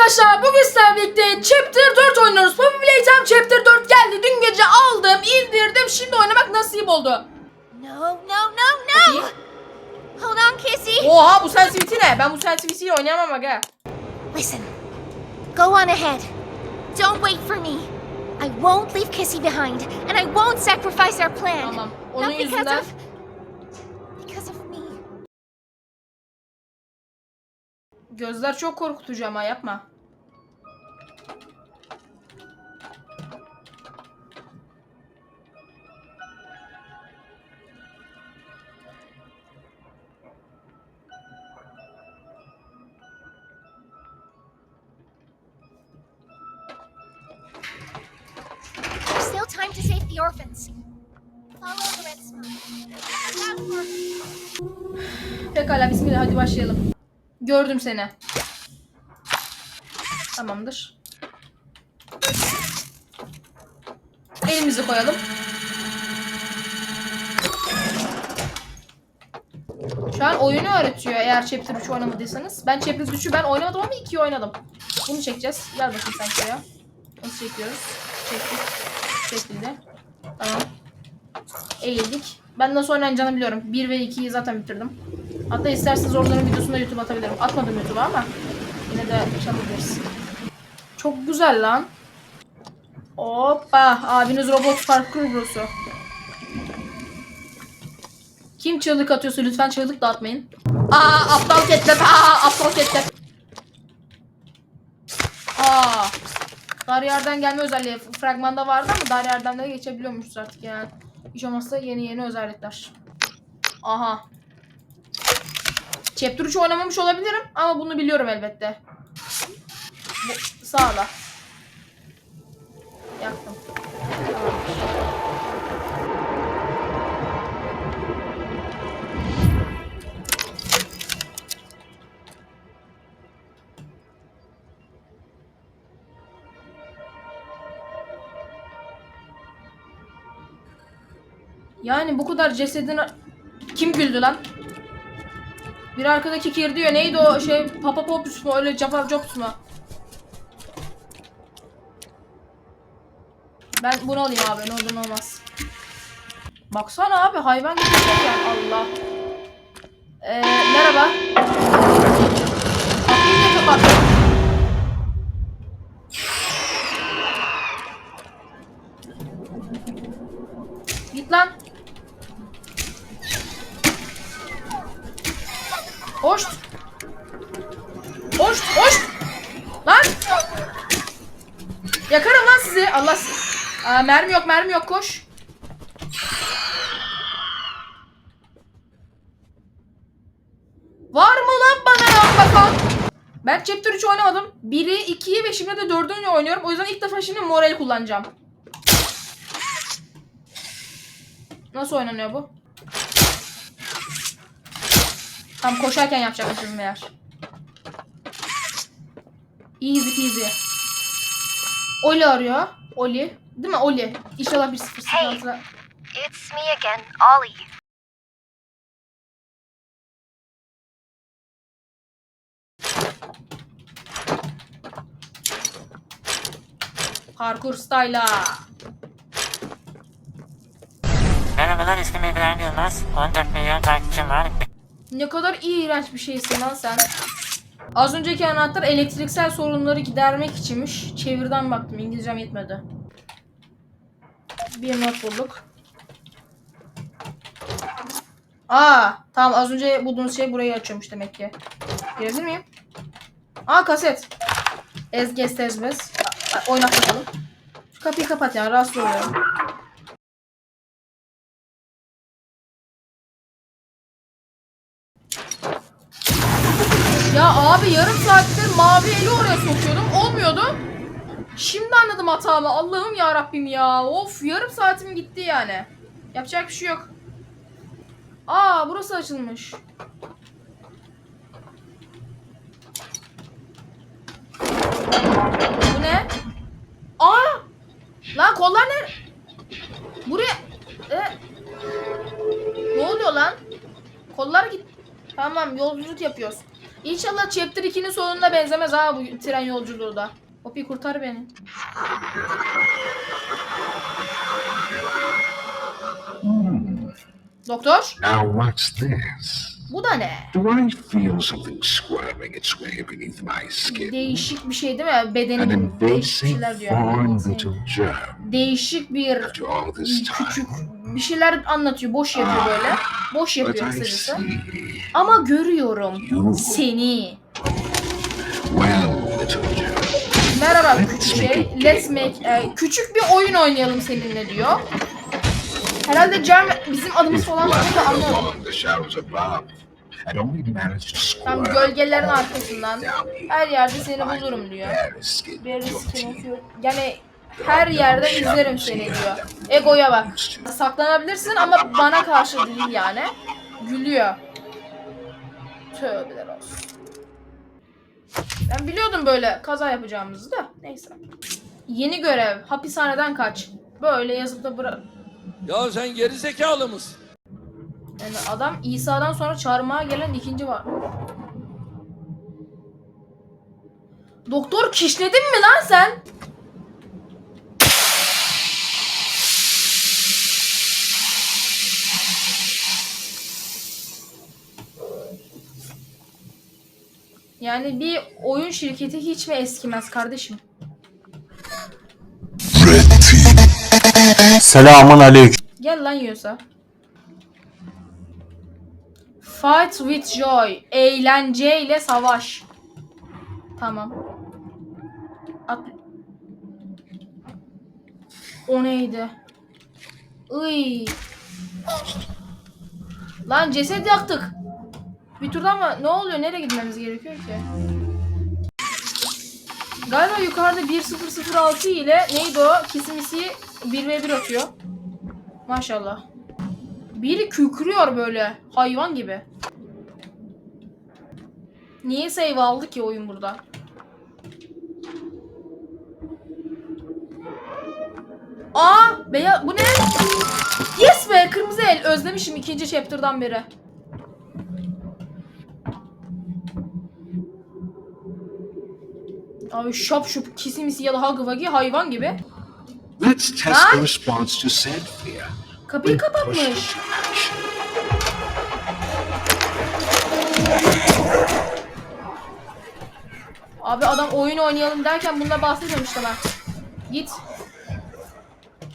arkadaşlar bugün sizlerle birlikte Chapter 4 oynuyoruz. Poppy Playtime Chapter 4 geldi. Dün gece aldım, indirdim. Şimdi oynamak nasip oldu. No, no, no, no! Hold on, Kissy. Oha bu sensitivity ne? Ben bu sensitivity'yi oynayamam aga. Listen, go on ahead. Don't wait for me. I won't leave Kissy behind, and I won't sacrifice our plan. Tamam. Onun Not yüzünden. Because of gözler çok korkutucu ama yapma. Still time to save the orphans. Follow the red. Pekala bismillah hadi başlayalım. Gördüm seni. Tamamdır. Elimizi koyalım. Şu an oyunu öğretiyor eğer Chapter 3 oynamadıysanız. Ben Chapter 3'ü ben oynamadım ama 2'yi oynadım. Bunu çekeceğiz. Gel bakayım sen şuraya. Nasıl çekiyoruz? Çektik. Çekildi. Tamam. Eğildik. Ben nasıl oynanacağını biliyorum. 1 ve 2'yi zaten bitirdim. Hatta isterseniz oraların videosunu da YouTube atabilirim. Atmadım YouTube'a ama yine de yapabiliriz. Çok güzel lan. Hoppa. Abiniz Roblox Parkur Brosu. Kim çığlık atıyorsa lütfen çığlık dağıtmayın. Aa aptal ketlet. Aa aptal ketlet. Aa. Dar yerden gelme özelliği fragmanda vardı ama dar yerden de geçebiliyormuşuz artık yani. Hiç olmazsa yeni yeni özellikler. Aha. Chapter 3 oynamamış olabilirim ama bunu biliyorum elbette. Bu, sağla. Yaktım. Yani bu kadar cesedin... Kim güldü lan? Bir arkadaki kir diyor. Neydi o şey? Papa Popus mu? Öyle Jabba Jobs mu? Ben bunu alayım abi. Ne olur olmaz. Baksana abi hayvan gibi şey yani. Allah. Ee, merhaba. Kapıyı niye kapattın? Git lan. Hoş. Hoş, hoş. Lan. Yakarım lan sizi. Allah. Aa, mermi yok, mermi yok. Koş. Var mı lan bana yan bakan? Ben Chapter 3 oynamadım. 1'i, 2'yi ve şimdi de 4'ünü oynuyorum. O yüzden ilk defa şimdi moral kullanacağım. Nasıl oynanıyor bu? Tam koşarken yapacakmışım meğer. Easy peasy. Oli arıyor. Oli. Değil mi Oli? İnşallah bir sıfır sıfır Hey. It's me again, Ollie. Parkur style'a. Merhabalar ismim İbrahim Yılmaz. 14 milyon takipçim var. Ne kadar iğrenç bir şeysin lan sen. Az önceki anahtar elektriksel sorunları gidermek içinmiş. Çevirden baktım. İngilizcem yetmedi. Bir not bulduk. Aa, tamam az önce bulduğunuz şey burayı açıyormuş demek ki. Girebilir miyim? Aa kaset. Ezgez tezbez. Oynat bakalım. Şu kapıyı kapat ya rahatsız oluyorum. Ya abi yarım saattir mavi eli oraya sokuyordum. Olmuyordu. Şimdi anladım hatamı. Allah'ım ya Rabbim ya. Of yarım saatim gitti yani. Yapacak bir şey yok. Aa burası açılmış. Bu ne? Aa! Lan kollar ne? Buraya... E... Ne oluyor lan? Kollar git. Tamam yolculuk yapıyoruz. İnşallah Chapter 2'nin sonuna benzemez ha bu tren yolculuğu da. Poppy kurtar beni. Doktor, Now, what's this? Bu da ne? Do I feel something squirming its way beneath my skin? Değişik bir şey değil mi? An Bedenin değişik invasive şeyler diyor. Değişik bir küçük bir şeyler anlatıyor. Boş yapıyor böyle. Boş but yapıyor kısacası. Ama görüyorum You, seni. well, little germ. Merhaba küçük şey. Let's make e, küçük bir oyun oynayalım seninle diyor. Herhalde Cem bizim adımız falan da to Tam gölgelerin arkasından her yerde seni bulurum diyor. Bir teeth. yok. Yani her yerde izlerim seni diyor. Egoya bak. Saklanabilirsin ama bana karşı değil yani. Gülüyor. Tövbeler olsun. Ben biliyordum böyle kaza yapacağımızı da. Neyse. Yeni görev. Hapishaneden kaç. Böyle yazıp da bırak. Ya sen geri zekalı mısın? Yani adam İsa'dan sonra çarmıha gelen ikinci var. Doktor kişledin mi lan sen? Yani bir oyun şirketi hiç mi eskimez kardeşim? Selamun aleyküm. Gel lan yiyorsa. Fight with joy. Eğlenceyle savaş. Tamam. At. O neydi? Iy. Lan ceset yaktık. Bir turda mı? Ne oluyor? Nereye gitmemiz gerekiyor ki? Galiba yukarıda 1006 ile neydi o? Kisimisi 1v1 atıyor. Maşallah. Biri kükrüyor böyle hayvan gibi. Niye save aldı ki oyun burada? Aa, beyaz bu ne? Yes be kırmızı el özlemişim ikinci chapter'dan beri. Abi şap şup kisimisi ya da wuggy hayvan gibi. Test Huh? the response to said fear. Kapıyı kapatmış. Abi adam oyun oynayalım derken bundan bahsetmemiş ama. Git.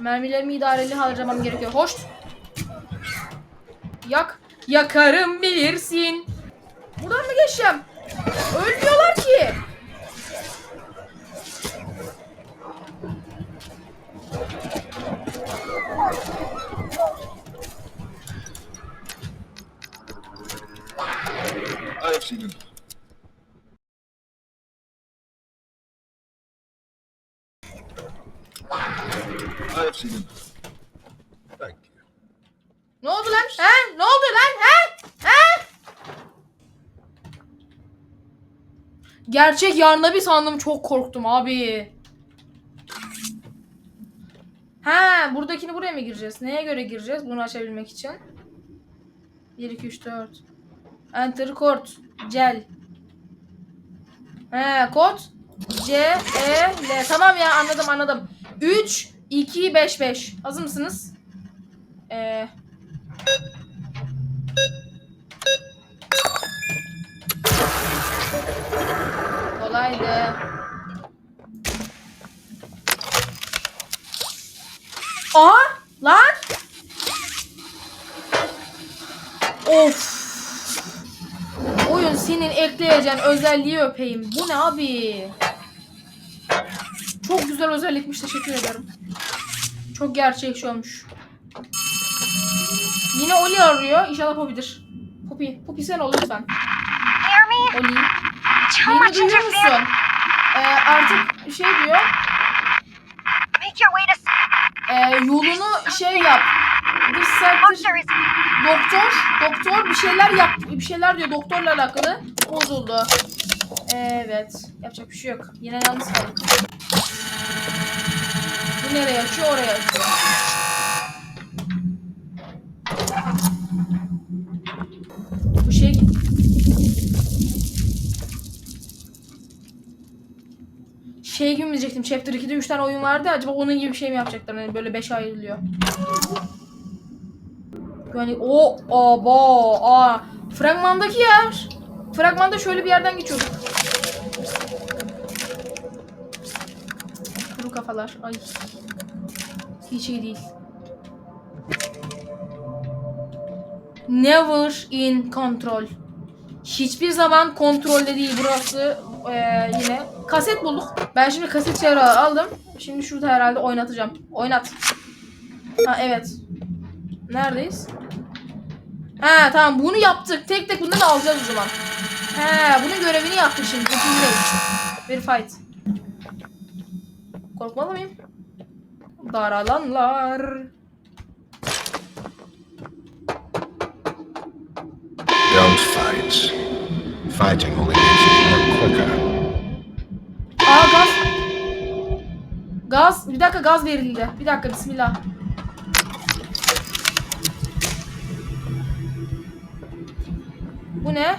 Mermilerimi idareli harcamam gerekiyor. Hoş. Yak. Yakarım bilirsin. Buradan mı geçeceğim? Ölmüyorlar ki. Seen it. Thank. Ne oldu lan? He? Ne oldu lan? He? He? Gerçek yarına bir sandım çok korktum abi. Ha, buradakini buraya mı gireceğiz? Neye göre gireceğiz bunu açabilmek için? 1 2 3 4. Enter kod. Cel. He, kod C E L. Tamam ya anladım anladım. 3 2 5 5. Hazır mısınız? Eee Kolaydı. Aa! Lan! Of! Oyun senin ekleyeceğin özelliği öpeyim. Bu ne abi? Çok güzel özellikmiş. Teşekkür ederim. Çok gerçekçi olmuş. Yine Oli arıyor. İnşallah Poppy'dir. Poppy. Poppy sen ol lütfen. Oli. Beni duyuyor musun? Ee, artık şey diyor. Make your way to E, yolunu şey yap. Doctor is Doktor. Doktor bir şeyler yap. Bir şeyler diyor doktorla alakalı. Bozuldu. Evet. Yapacak bir şey yok. Yine yalnız kaldık. Bu nereye açıyor? Oraya açıyor. Şey gibi mi diyecektim. Chapter 2'de 3 tane oyun vardı. Acaba onun gibi bir şey mi yapacaklar? Hani böyle 5 ayrılıyor. Yani o aba aa fragmandaki yer. Fragmanda şöyle bir yerden geçiyorduk. Kuru kafalar. Ay. Hiç iyi değil. Never in control. Hiçbir zaman kontrolde değil burası. Ee, yine kaset bulduk. Ben şimdi kaset çevre aldım. Şimdi şurada herhalde oynatacağım. Oynat. Ha evet. Neredeyiz? He tamam bunu yaptık. Tek tek bunları alacağız o zaman. He bunun görevini yaptık şimdi. Bir fight. Korkmalı mıyım? Daralanlar. Don't fight. Fighting only makes it more quicker. Aa gaz. Gaz. Bir dakika gaz verildi. Bir dakika bismillah. Bu ne?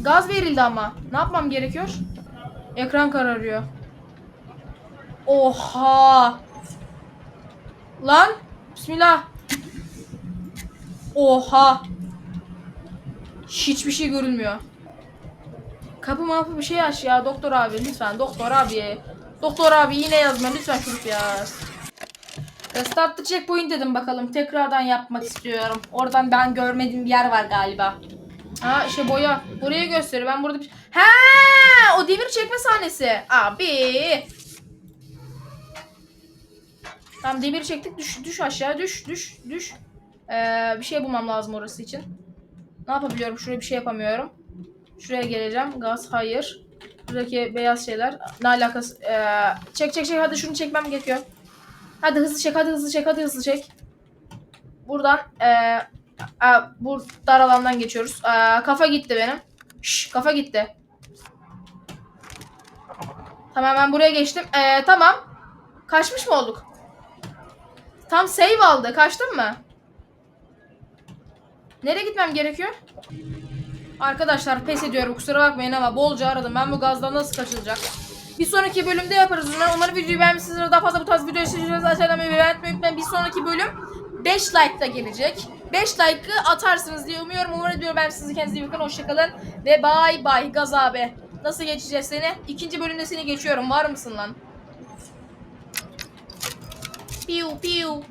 Gaz verildi ama. Ne yapmam gerekiyor? Ekran kararıyor. Oha. Lan. Bismillah. Oha. Hiçbir şey görülmüyor. Kapı mapı bir şey aç ya doktor abi lütfen doktor abi. Doktor abi yine yazma lütfen şurup yaz. Restart the checkpoint dedim bakalım. Tekrardan yapmak istiyorum. Oradan ben görmediğim bir yer var galiba. Ha işte boya. Burayı gösteriyor. Ben burada bir... Ha, o demir çekme sahnesi. Abi. Tamam demir çektik. Düş düş aşağı. Düş düş düş. Ee, bir şey bulmam lazım orası için. Ne yapabiliyorum? Şuraya bir şey yapamıyorum. Şuraya geleceğim. Gaz hayır. Buradaki beyaz şeyler. Ne alakası? Ee, çek çek çek. Hadi şunu çekmem gerekiyor. Hadi hızlı çek. Hadi hızlı çek. Hadi hızlı çek. Buradan ee, aa, bu dar alandan geçiyoruz. Aa, kafa gitti benim. Şş, kafa gitti. Tamam ben buraya geçtim. Ee, tamam. Kaçmış mı olduk? Tam save aldı. Kaçtın mı? Nereye gitmem gerekiyor? Arkadaşlar pes ediyorum kusura bakmayın ama bolca aradım. Ben bu gazdan nasıl kaçılacak? Bir sonraki bölümde yaparız umarım. Umarım videoyu beğenmişsinizdir. Daha fazla bu tarz video istiyorsanız aşağıdan beni beğenmeyi unutmayın. Bir sonraki bölüm 5 like da gelecek. 5 like'ı atarsınız diye umuyorum. Umarım diyorum ben sizi kendinize iyi bakın. Hoşçakalın. Ve bye bye Gaz abi. Nasıl geçeceğiz seni? İkinci bölümde seni geçiyorum. Var mısın lan? Piu piu.